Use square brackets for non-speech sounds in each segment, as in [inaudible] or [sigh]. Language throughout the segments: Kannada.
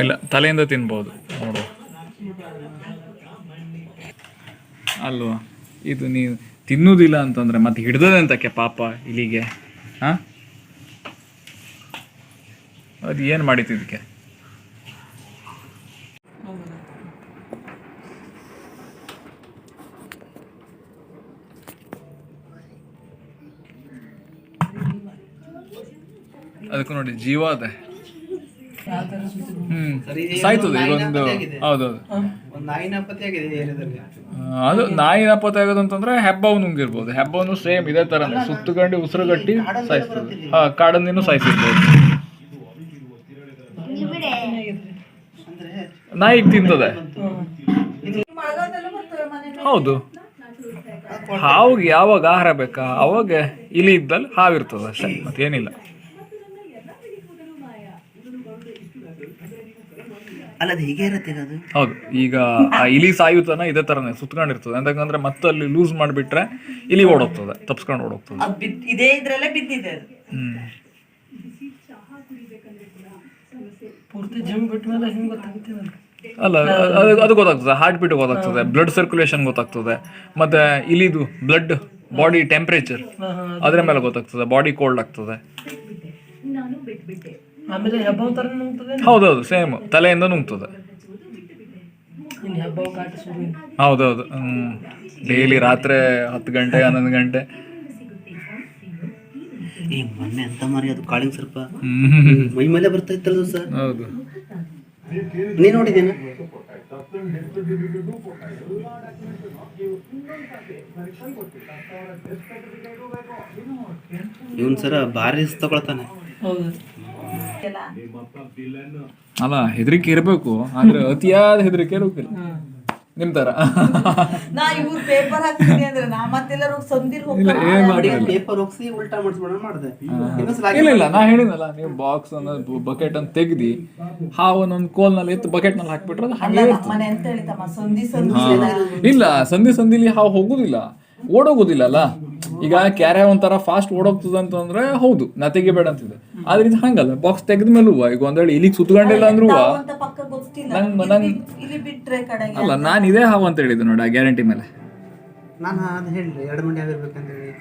ಇಲ್ಲ, ತಲೆಯಿಂದ ತಿನ್ಬೋದು, ನೋಡು. ಅಲ್ವಾ? ಇದು ನೀವು ತಿನ್ನುವುದಿಲ್ಲ ಅಂತಂದ್ರೆ ಮತ್ತೆ ಹಿಡ್ದದೆ ಅಂತಕ್ಕೆ ಪಾಪ ಇಲ್ಲಿಗೆ ಹಾ ಅದು ಏನು ಮಾಡಿತ್ತು ಇದಕ್ಕೆ ಅದಕ್ಕೂ ನೋಡಿ, ಜೀವ ಅದೇ. ಸಾಯ್ತದೆ ಒಂದು ಹೌದೌದು ಆ, ಅದು ನಾಯಿ ನಾಪತ್ತೆ ಆಗೋದು ಅಂತಂದ್ರೆ ಹೆಬ್ಬವ್ ನುಂಗಿರ್ಬೋದು. ಹೆಬ್ಬವನು ಸೇಮ್ ಇದೇ ತರನೇ ಉಸಿರು ಉಸಿರುಗಟ್ಟಿ ಸಾಯಿಸ್ತದೆ ಹಾ ಕಾಡನ್ನು ಸಾಯಿಸಿರ್ಬೋದು ನಾಯಿಗೆ ತಿಂತದೆ. ಹೌದು. ಹಾವಿಗೆ ಯಾವಾಗ ಆಹಾರ ಬೇಕಾ? ಅವಾಗ ಇಲಿ ಇದ್ದಲ್ಲಿ ಹಾವಿರ್ತದೆ ಅಷ್ಟೇ ಮತ್ತೇನಿಲ್ಲ. ಅಲ್ಲ ಅದು ಹೇಗೆ ಇರುತ್ತೆ ಅದು. ಹೌದು ಈಗ ಆ ಇಲಿ ಸಾಯುತನ ಇದೇ ತರನೇ ಸುತ್ಕೊಂಡಿರ್ತದೆ. ಯಾಕಂದ್ರೆ ಮತ್ತೆ ಅಲ್ಲಿ ಲೂಸ್ ಮಾಡಿಬಿಟ್ರೆ ಇಲಿ ಓಡೋಗ್ತದೆ ತಪ್ಸ್ಕೊಂಡು ಓಡೋಗ್ತದೆ. ಅದ್ ಬಿದ್ ಇದೇ ಇದ್ರಲ್ಲೇ ಬಿದ್ದಿದೆ ಅದು. ಹ್ಮ್. ಪೂರ್ತಿ ಜಿಮ್ ಬಿಟ್ಟ ಮೇಲೆ ಹೆಂಗ್ ಗೊತ್ತಾಗುತ್ತೆ ಅಲ್ಲ ಅದು ಅದು ಗೊತ್ತಾಗ್ತದೆ ಹಾರ್ಟ್ ಬೀಟ್ ಗೊತ್ತಾಗ್ತದೆ ಬ್ಲಡ್ ಸರ್ಕ್ಯುಲೇಷನ್ ಗೊತ್ತಾಗ್ತದೆ ಮತ್ತೆ ಇಲಿದು ಬ್ಲಡ್ ಬಾಡಿ ಟೆಂಪ್ರೇಚರ್ ಅದ್ರ ಮೇಲೆ ಗೊತ್ತಾಗ್ತದೆ ಬಾಡಿ ಕೋಲ್ಡ್ ಆಗ್ತದೆ. ಆಮೇಲೆ ಹೆಬ್ಬಾವ್ ತರ ನುಂಗ್ತದೆ ಹೌದೌದು ಸೇಮ್ ತಲೆಯಿಂದ ನುಂಗ್ತದೆ. ಇನ್ನು ಹೆಬ್ಬವ ಕಾಟ ಶುರು ಹೌದೌದು ಹ್ಮ್. ಡೈಲಿ ರಾತ್ರಿ ಹತ್ತು ಗಂಟೆ ಹನ್ನೊಂದು ಗಂಟೆ. ಏ ಮೊನ್ನೆ ಅಂತ ಮಾರಿ ಅದು ಕಾಳಿಂಗ್ ಸ್ವಲ್ಪ ಮೈ ಮೇಲೆ ಬರ್ತಾ ಇತ್ತಲ್ಲ ಸರ್? ಹೌದು. ನೀ ನೋಡಿದೇನ ಇವನ್ ಸರ ಭಾರಿ ತಗೊಳ್ತಾನೆ. ಅಲ್ಲ ಹೆದರಿಕೆ ಇರಬೇಕು ಆದ್ರೆ ಅತಿಯಾದ ಹೆದರಿಕೆ ಇರಬೇಕಿಲ್ಲ. ನಿಮ್ ತರ. ನಾ ಇವ್ರು ಪೇಪರ್ ಹಾಕ್ತೀನಿ ಅಂದ್ರೆ ನಾ ಮತ್ತೆಲ್ಲರೂ ಸಂದಿರ್ ಇಲ್ಲ ಏನ್ ಪೇಪರ್ ಹೋಗ್ಸಿ ಉಲ್ಟಾ ಮಾಡಿಸ್ಬೇಡ ಮಾಡಿದೆ. ಇಲ್ಲ ಇಲ್ಲ ನಾ ಹೇಳಿನಲ್ಲ ನೀವು ಬಾಕ್ಸ್ ಅನ್ನೋದು ಬಕೆಟ್ ಅಂತ ತೆಗ್ದಿ ಹಾವನ್ನ ಕೋಲ್ ಕೋಲ್ನಲ್ಲಿ ಇತ್ತು ಬಕೆಟ್ನಲ್ಲಿ ಹಾಕ್ಬಿಟ್ರೆ ಅದು ಹಾಗೆ ಹಾ. ಇಲ್ಲ ಸಂಧಿ ಸಂಧಿಲಿ ಹಾವು ಹೋಗುದಿಲ್ಲ. ಓಡೋಗುದಿಲ್ಲ ಅಲ್ಲ. ಈಗ ಕ್ಯಾರೆ ಒಂಥರ ಫಾಸ್ಟ್ ಓಡೋಗ್ತದ ಅಂತಂದ್ರೆ ಹೌದು ನಾ ತೆಗಿಬೇಡ ಅಂತಿದೆ ಆದ್ರೆ ಇದು ಹಂಗಲ್ಲ ಬಾಕ್ಸ್ ತೆಗೆದ ಮೇಲೂ ಈಗ ಒಂದೇಳಿ ಇಲ್ಲಿಗೆ ಸುತ್ಕೊಂಡಿಲ್ಲ ಅಂದ್ರೂ ಗೊತ್ತಿಲ್ಲ. ನಂಗ್- ಇಲ್ಲಿ ನಂಗ್- ಅಲ್ಲ ನಾನು ಇದೇ ಹಾವು ಅಂತ ಹೇಳಿದ್ದು ನೋಡಿ ಆ ಗ್ಯಾರಂಟಿ ಮೇಲೆ. ನಾನು ಅದು ಹೇಳ್ರಿ ಎರಡು ಮಂಡಿ ಆಗಿರ್ಬೇಕಂತ ಹೇಳಿ.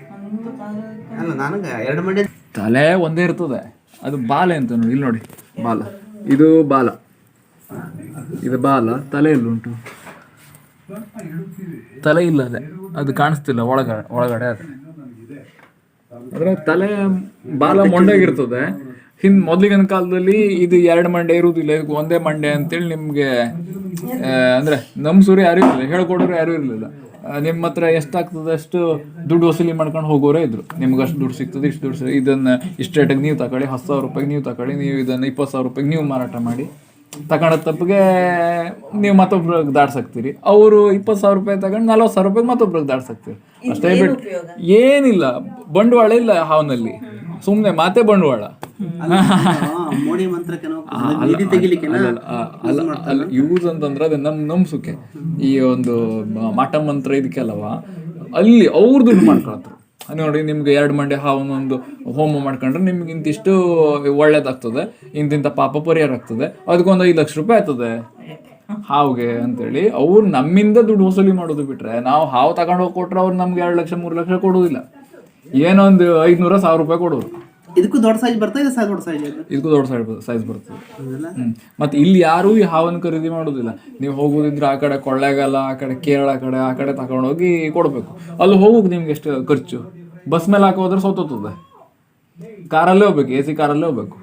ಅಲ್ಲ ನನಗೆ ಎರಡು ಮಂಡಿ ತಲೆ ಒಂದೇ ಇರ್ತದೆ. ಅದು ಬಾಲ ಅಂತ ನೋಡಿ ಇಲ್ಲಿ ನೋಡಿ ಬಾಲ. ಇದು ಬಾಲ. ಇದು ಬಾಲ ತಲೆ ಇಲ್ಲ ಉಂಟು? ತಲೆ ಇಲ್ಲ ಅದೇ ಅದು ಕಾಣಿಸ್ತಿಲ್ಲ ಒಳಗಡೆ ಒಳಗಡೆ ಅದು. ಅದ್ರ ತಲೆ ಬಾಲ ಮೊಂಡಾಗಿರ್ತದೆ. ಹಿಂದ್ ಮೊದ್ಲಿಗಿನ ಕಾಲದಲ್ಲಿ ಇದು ಎರಡು ಮಂಡೆ ಇರುವುದಿಲ್ಲ ಇದಕ್ಕೆ ಒಂದೇ ಮಂಡೆ ಅಂತೇಳಿ ನಿಮ್ಗೆ ಅಂದ್ರೆ ನಮ್ಸೂರು ಯಾರು ಇರಲಿಲ್ಲ ಹೇಳ್ಕೊಡೋರು ಯಾರು ಇರಲಿಲ್ಲ. ನಿಮ್ಮ ಹತ್ರ ಎಷ್ಟಾಗ್ತದೆ ಅಷ್ಟು ದುಡ್ಡು ವಸೂಲಿ ಮಾಡ್ಕೊಂಡು ಹೋಗೋರೇ ಇದ್ರು. ನಿಮ್ಗೆ ಅಷ್ಟು ದುಡ್ಡು ಸಿಗ್ತದೆ ಇಷ್ಟು ದುಡ್ಡು ಇದನ್ನ ಇಷ್ಟು ರೇಟಿಗೆ ನೀವು ತಗೊಳ್ಳಿ ಹತ್ತು ಸಾವಿರ ರೂಪಾಯಿಗೆ ನೀವು ತಗೊಳ್ಳಿ ನೀವು ಇದನ್ನ ಇಪ್ಪತ್ತು ಸಾವಿರ ರೂಪಾಯಿಗೆ ನೀವು ಮಾರಾಟ ಮಾಡಿ. ತಗೊಂಡ ತಪ್ಪಿಗೆ ನೀವು ಮತ್ತೊಬ್ರಿಗೆ ದಾಡ್ಸಾಕ್ತೀರಿ ಅವರು ಇಪ್ಪತ್ತು ಸಾವಿರ ರೂಪಾಯಿ ತಗೊಂಡು ನಲ್ವತ್ತು ಸಾವಿರ ರೂಪಾಯಿಗೆ ಮತ್ತೊಬ್ರಿಗೆ ದಾಡ್ಸಾಕ್ತೀರಿ ಅಷ್ಟೇ ಬಿಟ್ಟು ಏನಿಲ್ಲ. ಬಂಡವಾಳ ಇಲ್ಲ ಹಾವನಲ್ಲಿ. ಸುಮ್ಮನೆ ಮಾತೆ ಬಂಡವಾಳ. ಯೂಸ್ ಅಂತಂದ್ರೆ ಅದೇ ನಮ್ ನಂಬಿಕೆ. ಈ ಒಂದು ಮಾಟ ಮಂತ್ರ ಇದಕ್ಕೆಲ್ಲವ ಅಲ್ಲಿ ಅವ್ರು ದುಡ್ಡು ಮಾಡ್ಕೊಳತ್ರು. ನೋಡಿ ನಿಮ್ಗೆ ಎರಡು ಮಂಡೆ ಹಾವನ್ನೊಂದು ಹೋಮ ಮಾಡ್ಕೊಂಡ್ರೆ ನಿಮ್ಗೆ ಇಂತಿಷ್ಟು ಒಳ್ಳೇದಾಗ್ತದೆ. ಇಂತಿಂತ ಪಾಪ ಪರಿಹಾರ ಆಗ್ತದೆ ಅದಕ್ಕೊಂದು ಐದು ಲಕ್ಷ ರೂಪಾಯಿ ಆಗ್ತದೆ ಹಾವ್ಗೆ ಅಂತೇಳಿ ಅವ್ರು ನಮ್ಮಿಂದ ದುಡ್ಡು ವಸೂಲಿ ಮಾಡೋದು ಬಿಟ್ರೆ ನಾವು ಹಾವು ತಗೊಂಡು ಹೋಗಿ ಕೊಟ್ರೆ ಅವ್ರು ನಮ್ಗೆ ಎರಡು ಲಕ್ಷ ಮೂರು ಲಕ್ಷ ಕೊಡೋದಿಲ್ಲ ಏನೊಂದು ಒಂದು ಐದ್ನೂರ ಸಾವಿರ ರೂಪಾಯಿ ಕೊಡೋರು. ಇದಕ್ಕೂ ದೊಡ್ಡ ಸೈಜ್ ಬರ್ತದೆ ದೊಡ್ಡ ಸೈಜ್ ಇದಕ್ಕೂ ದೊಡ್ಡ ಸೈಜ್ ಸೈಜ್ ಬರ್ತದೆ. ಮತ್ತೆ ಇಲ್ಲಿ ಯಾರೂ ಈ ಹಾವನ್ನು ಖರೀದಿ ಮಾಡೋದಿಲ್ಲ. ನೀವು ಹೋಗೋದಿದ್ರೆ ಆ ಕಡೆ ಕೊಳ್ಳೇಗಾಲ ಆ ಕಡೆ ಕೇರಳ ಕಡೆ ಆ ಕಡೆ ತಗೊಂಡೋಗಿ ಕೊಡಬೇಕು. ಅಲ್ಲಿ ಹೋಗೋಕೆ ನಿಮ್ಗೆ ಎಷ್ಟು ಖರ್ಚು? ಬಸ್ ಮೇಲೆ ಹಾಕೋದ್ರೆ ಸೋತೋತದೆ ಕಾರಲ್ಲೇ ಹೋಗ್ಬೇಕು ಎ ಸಿ ಕಾರಲ್ಲೇ ಹೋಗ್ಬೇಕು.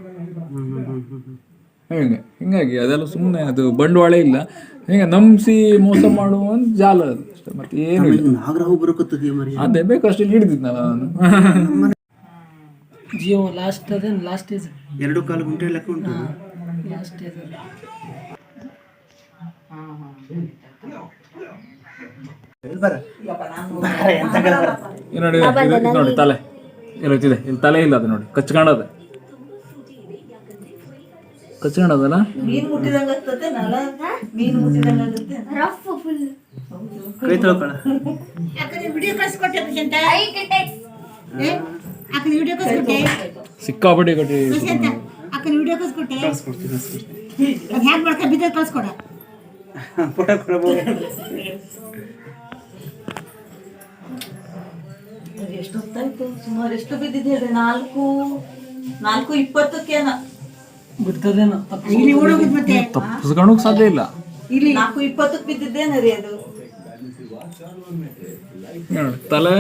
ಹಿಂಗೆ? ಹಿಂಗಾಗಿ ಅದೆಲ್ಲ ಸುಮ್ಮನೆ ಅದು ಬಂಡವಾಳ ಇಲ್ಲ. ಹಿಂಗೆ ನಂಬಿಸಿ ಮೋಸ ಮಾಡುವ ಒಂದು ಜಾಲ ಅದು ಅಷ್ಟೇ ಮತ್ತೆ ಏನು ಇಲ್ಲ. ಅದೇ ಬೇಕಷ್ಟು ಇಲ್ಲಿ ಹಿಡಿದಿದ್ನಲ್ಲ ನಾನು [laughs] ಜಿಯೋ ಲಾಸ್ಟ್ ಅದೇನು ಲಾಸ್ಟ್ ಏಜ್ ಎರಡು ಕಾಲು ಗುಂಟೆ ಲೆಕ್ಕ ಉಂಟು ಲಾಸ್ಟ್ ಏಜ್ ಇದು ನೋಡಿ ಇದು- ಇದು ನೋಡಿ ತಲೆ. ಇರುತ್ತಿದೆ ಇಲ್ಲಿ ತಲೆ ಇಲ್ಲ ಅದು ನೋಡಿ. ಕಚ್ಕೊಂಡದ. ಕಚ್ಕೊಂಡದಲ್ಲ? ಮೀನ್ ಮುಟ್ಟಿದಂಗ ಆಗ್ತದೆ ನಳ? ಮೀನ್ ಮುಟ್ಟಿದಂಗ ಆಗುತ್ತೆ. ಕೈ ತೊಳ್ಕೊಳ ವಿಡಿಯೋ ಕಳ್ಸಿಕೊಟ್ಟೆ ಪೇಷಂಟ ಅಕ್ಕನ ವಿಡಿಯೋ ಕಳ್ಸಿಕೊಟ್ಟೆ? ಸಿಕ್ಕಾಪಟ್ಟೆ ಕಟ್ಟಿ. ಅಕ್ಕನ ವಿಡಿಯೋ ಕಳ್ಸಿಕೊಟ್ಟೆ? ಕಳ್ಸ್ಕೊಡ್ತೀನಿ ಕಳ್ಸ್ಕೊಡ್ತೀನಿ. ಅದು ಹ್ಯಾಂಗ್ ಮಾಡ್ಕೊಂಡು ಬಿದ್ದ ಕಳ್ಸ್ಕೊಡ. ಫೋಟೋ ಕೊಡಬಹುದು ಎಷ್ಟೊತ್ತಾಯ್ತು? ಸುಮಾರು ಎಷ್ಟು ಬಿದ್ದಿದೆ ಅದೇ ನಾಲ್ಕು ನಾಲ್ಕು ಇಪ್ಪತ್ತಕ್ಕೇನ ಬಿಡ್ತದೇನ ಇಲ್ಲಿ ಓಡೋಗುದು ಮತ್ತೆ ತಪ್ಪಿಸ್ಕೊಳಕ್ ಸಾಧ್ಯ ಇಲ್ಲ. ಇಲ್ಲಿ ನಾಲ್ಕು ಇಪ್ಪತ್ತಕ್ಕೆ ಬಿದ್ದಿದ್ದೇನೆ ರೀ ಅದು. ನೋಡಿ ತಲೆ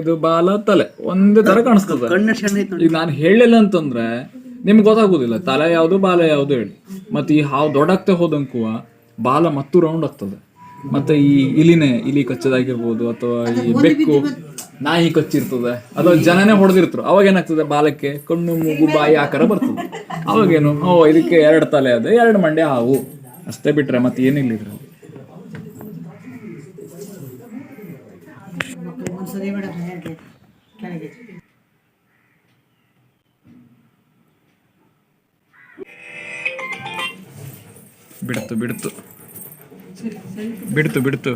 ಇದು ಬಾಲ ತಲೆ ಒಂದೇ ತರ ಕಾಣಿಸ್ತದೆ. ಈಗ ನಾನು ಹೇಳಿಲ್ಲ ಅಂತಂದ್ರೆ ನಿಮ್ಗೆ ಗೊತ್ತಾಗೋದಿಲ್ಲ ತಲೆ ಯಾವುದು ಬಾಲ ಯಾವುದು ಹೇಳಿ. ಮತ್ತೆ ಈ ಹಾವು ದೊಡ್ಡಾಗ್ತಾ ಹೋದಂಕುವ ಬಾಲ ಮತ್ತು ರೌಂಡ್ ಆಗ್ತದೆ. ಮತ್ತೆ ಈ ಇಲಿನೇ ಇಲಿ ಕಚ್ಚದಾಗಿರ್ಬೋದು ಅಥವಾ ಈ ಬೆಕ್ಕು ನಾಯಿ ಕಚ್ಚಿರ್ತದೆ. ಅಥವಾ ಜನನೇ ಹೊಡೆದಿರ್ತರು. ಅವಾಗ ಏನಾಗ್ತದೆ? ಬಾಲಕ್ಕೆ ಕಣ್ಣು ಮೂಗು ಬಾಯಿ ಆಕಾರ ಬರ್ತದೆ. ಅವಾಗೇನು? ಓ ಇದಕ್ಕೆ ಎರಡು ತಲೆ ಅದು ಎರಡು ಮಂಡೆ ಹಾವು. ಅಷ್ಟೇ ಬಿಟ್ರೆ ಮತ್ತೆ ಏನಿಲ್ಲ ಇದ್ರೆ ಬಿಡ್ತು ಬಿಡ್ತು. ಬಿಡ್ತು ಬಿಡ್ತು.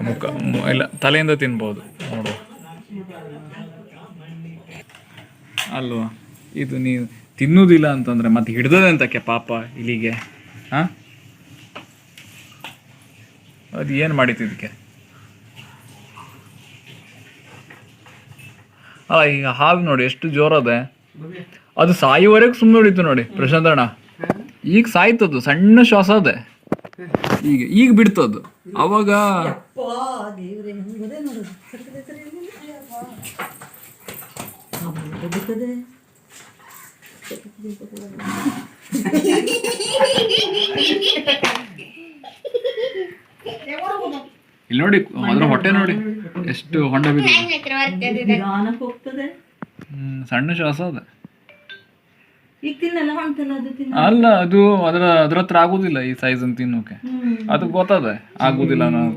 ಮುಖ ಮು- ಇಲ್ಲ ತಲೆಯಿಂದ ತಿನ್ಬೋದು. ಅಲ್ವಾ? ಇದು ನೀವು ತಿನ್ನುವುದಿಲ್ಲ ಅಂತಂದ್ರೆ ಮತ್ತೆ ಹಿಡ್ದದೆ ಅಂತಕ್ಕೆ ಪಾಪ ಇಲ್ಲಿಗೆ ಹಾ ಅದು ಏನು ಮಾಡಿತ್ತು ಇದಕ್ಕೆ? ಅಲ್ಲ, ಈಗ ಹಾವು ನೋಡಿ, ಎಷ್ಟು ಜೋರದೆ. ಅದು ಸಾಯುವರೆಗೂ ಸುಮ್ಮನೆ ಹೊಡಿತು ನೋಡಿ ಪ್ರಶಾಂತ್ ಈಗ ಸಾಯ್ತದ್ದು, ಸಣ್ಣ ಶ್ವಾಸ ಅದೆ. ಈಗ ಈಗ ಬಿಡ್ತದ್ದು ಅವಾಗ ಇಲ್ಲಿ ನೋಡಿ ಅದ್ರ ಹೊಟ್ಟೆ ನೋಡಿ. ಎಷ್ಟು ಹೊಂಡ ಬಿದ್ದಿದೆ. ಹೋಗ್ತದೆ. ಹ್ಮ್, ಸಣ್ಣ ಶ್ವಾಸ ಅದ. ಅಲ್ಲ ಅದು ಅದರ ಅದ್ರ ಹತ್ರ ಆಗುದಿಲ್ಲ ಈ ಸೈಜ್ ಅಂತ ತಿನ್ನೋಕೆ ಅದು ಗೊತ್ತದೆ ಆಗುದಿಲ್ಲ ನಾವು